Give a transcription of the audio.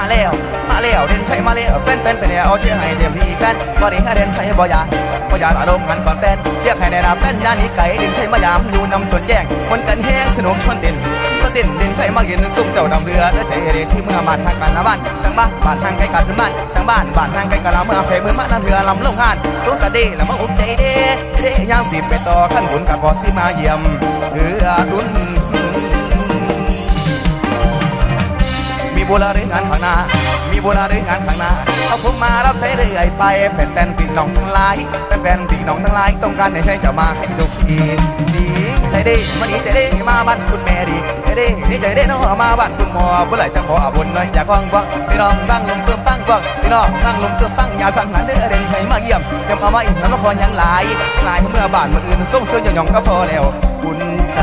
มาแล้ว มาแล้วเด่นชัยมาแล้วแฟนแฟนไปแล้วเอาเชียร์ให้เต็มที่แฟนก็ดีให้เด่นชัยบ่อยาบ่อยาอารมณ์กันก่อนแฟนเชียร์ให้ในนาแฟนยานี้ไก่เด่นชัยมายามอยู่นำจนแจ้งคนกันแห้งสนุกชวนเต้นก็เต้นเด่นชัยมาเห็นซุ่มเจ้าดำเรือและใจเรซี่เมื่อบ้านทางกันละบ้านทางบ้านบ้านทางไกลกันขึ้นบ้านทางบ้านบ้านทางไกลกันละเมื่อเพมือมานั่นเรือลำลงหานสุสดีแล้วมาอุกใจเด้เด้ย่างสิบไปต่อขั้นบุญกับพอสิมาเยี่ยมเอือ ดุนมีโบราณงานข้างหน้า มีโบราณงานข้างหน้า เอาผมมารับใช้เรื่อยไปแฟนๆพี่น้องทั้งหลายแฟนๆพี่น้องทั้งหลายต้องการให้ใช้จะมาให้ทุกทีดีใจดีวันนี้ใจดีมาบ้านคุณแม่ดีใจดีนี่ใจดีเนาะมาบ้านคุณหมอเมื่อไหร่จะขออาบุญหน่อยอยากฟังฟังพี่น้องตั้งลมเติมตั้งฟังพี่น้องตั้งลมเติมตั้งอย่าสั่งหันเด้อเด่นใจมาเยี่ยมเต็มเอามาอีกแล้วมาพอยังหลายหลายเมื่อบ้านเมื่ออื่นส่งเสื้อหย่องๆก็พอแล้วคุณใจ